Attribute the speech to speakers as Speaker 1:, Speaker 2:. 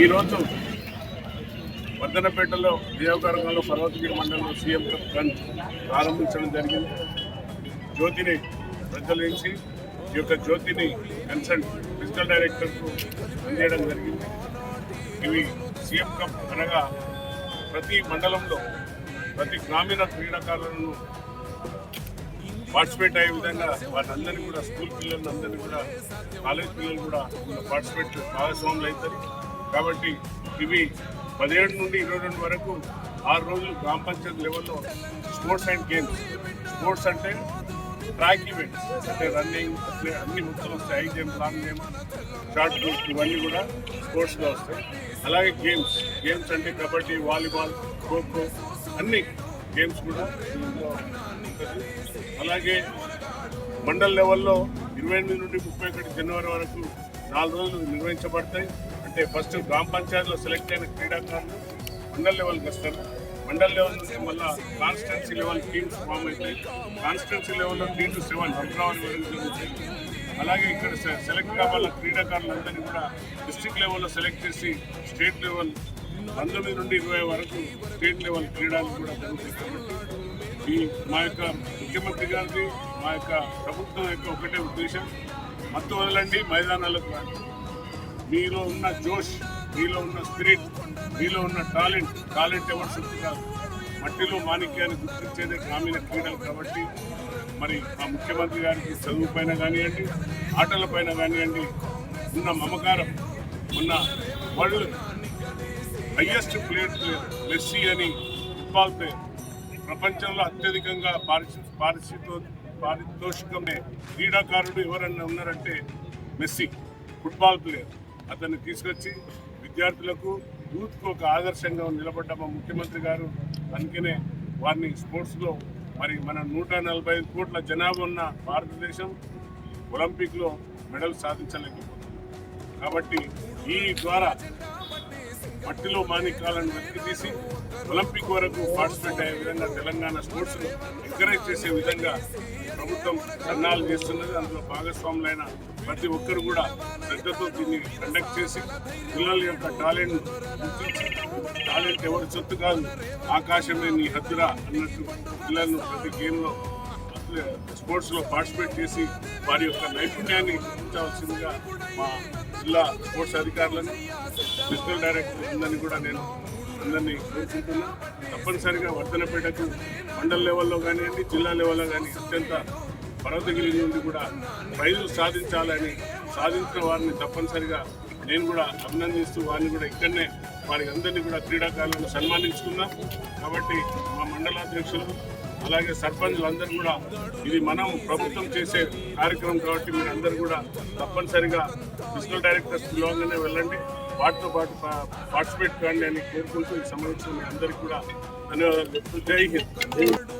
Speaker 1: ఈరోజు వర్ధనపేటలో నియోజకవర్గంలో పర్వతగిరి మండలంలో సీఎం రన్ ప్రారంభించడం జరిగింది. జ్యోతిని ప్రజలించి ఈ యొక్క జ్యోతిని కన్సల్ట్ ఫిజికల్ డైరెక్టర్కు అందజేయడం జరిగింది. ఇవి సీఎం కప్ అనగా ప్రతి మండలంలో ప్రతి గ్రామీణ క్రీడాకారులను పార్టిసిపేట్ అయ్యే విధంగా వారందరినీ కూడా స్కూల్ పిల్లలందరినీ కూడా కాలేజ్ పిల్లలు కూడా పార్టిసిపేట్ భాగస్వాములు అవుతారు కాబట్టి ఇవి పదిహేడు నుండి ఇరవై రెండు వరకు ఆరు రోజులు గ్రామ పంచాయత్ లెవెల్లో స్పోర్ట్స్ అండ్ గేమ్స్. స్పోర్ట్స్ అంటే ట్రాక్ ఈవెంట్స్ అంటే రన్నింగ్ అట్లే అన్ని మొత్తం వస్తాయి. High jump long jump shot put ఇవన్నీ కూడా స్పోర్ట్స్లో వస్తాయి. అలాగే గేమ్స్ గేమ్స్ అంటే కబడ్డీ వాలీబాల్ ఖోఖో అన్ని గేమ్స్ కూడా అలాగే మండల్ లెవెల్లో ఇరవై ఎనిమిది నుండి ముప్పై ఒకటి జనవరి వరకు నాలుగు రోజులు నిర్వహించబడతాయి. అంటే ఫస్ట్ గ్రామ పంచాయతీలో సెలెక్ట్ అయిన క్రీడాకారులు మండల్ లెవెల్కి వస్తారు. మండల్ లెవెల్ నుంచి మళ్ళీ కాన్స్టిట్యున్సీ లెవెల్ టీమ్స్ ఫామ్ అవుతాయి కాన్స్టిట్యున్సీ లెవెల్లో త్రీ టు సెవెన్ హైదరాబాద్ వరకు జరుగుతాయి. అలాగే ఇక్కడ సెలెక్ట్ కావాల క్రీడాకారులందరినీ కూడా డిస్ట్రిక్ట్ లెవెల్లో సెలెక్ట్ చేసి స్టేట్ లెవెల్ పంతొమ్మిది నుండి ఇరవై వరకు స్టేట్ లెవెల్ క్రీడలు కూడా జరుగుతాయి కాబట్టి ఈ మా యొక్క ముఖ్యమంత్రి గారిది మా యొక్క ప్రభుత్వం యొక్క ఒకటే ఉద్దేశం మత్తు వదలండి మైదానాలకు రండి. మీలో ఉన్న జోష్ మీలో ఉన్న స్పిరిట్ మీలో ఉన్న టాలెంట్ టాలెంట్ ఎవరు శక్తి కాదు మట్టిలో మాణిక్యాన్ని గుర్తించేదే గ్రామీణ క్రీడలు కాబట్టి మరి మా ముఖ్యమంత్రి గారికి చదువు పైన కానివ్వండి ఆటల పైన కానివ్వండి ఉన్న మమకారం ఉన్న వరల్డ్ హయ్యెస్ట్ ప్లేయర్ మెస్సీ అని ఫుట్బాల్ ప్లేయర్ ప్రపంచంలో అత్యధికంగా పారిశు పారిశుతో పారితోషికమే క్రీడాకారుడు ఎవరన్నా ఉన్నారంటే మెస్సీ ఫుట్బాల్ ప్లేయర్. అతన్ని తీసుకొచ్చి విద్యార్థులకు యూత్కు ఒక ఆదర్శంగా నిలబడ్డ. మా ముఖ్యమంత్రి గారు అందుకనే వారిని స్పోర్ట్స్లో మరి మన నూట నలభై ఐదు కోట్ల జనాభా ఉన్న భారతదేశం ఒలింపిక్లో మెడల్ సాధించలేకపోతుంది. కాబట్టి ఈ ద్వారా మట్టిలో మాణిక్యాలను వెతికి తీసి ఒలింపిక్ వరకు పార్టిసిపేట్ అయ్యే విధంగా తెలంగాణ స్పోర్ట్స్ ఎంకరేజ్ చేసే విధంగా ప్రభుత్వం సన్నాలు చేస్తున్నది. అందులో భాగస్వాములైన ప్రతి ఒక్కరు కూడా శ్రద్ధతో దీన్ని కండక్ట్ చేసి పిల్లల యొక్క టాలెంట్ టాలెంట్ ఎవరి సొత్తు కాదు ఆకాశమే నీ హద్దురా అన్నట్టు పిల్లలను ప్రతి గేమ్లో స్పోర్ట్స్లో పార్టిసిపేట్ చేసి వారి యొక్క నైపుణ్యాన్ని ఉంచవలసిందిగా మా జిల్లా స్పోర్ట్స్ అధికారులను డిజిటల్ డైరెక్టర్ అందరినీ కూడా నేను అందరినీ కోరుకుంటున్నా. తప్పనిసరిగా వర్ధనపేటకు మండల్ లెవెల్లో కానివ్వండి జిల్లా లెవెల్లో కానీ అత్యంత పర్వతగిరి నుండి కూడా ప్రైజులు సాధించాలని సాధించిన వారిని తప్పనిసరిగా నేను కూడా అభినందిస్తూ వారిని కూడా ఇక్కడనే వారి అందరినీ కూడా క్రీడాకారులను సన్మానించుకున్నా కాబట్టి మా మండలాధ్యక్షులు అలాగే సర్పంచులందరూ కూడా ఇది మనం ప్రభుత్వం చేసే కార్యక్రమం కాబట్టి మీరు అందరూ కూడా తప్పనిసరిగా ఫిజికల్ డైరెక్టర్స్ పిలవగానే వెళ్ళండి. వాటితో పాటు పా- పార్టిసిపేట్ కాండి అని కోరుకుంటూ ఈ అందరికీ కూడా ధన్యవాదాలు జై హింద్.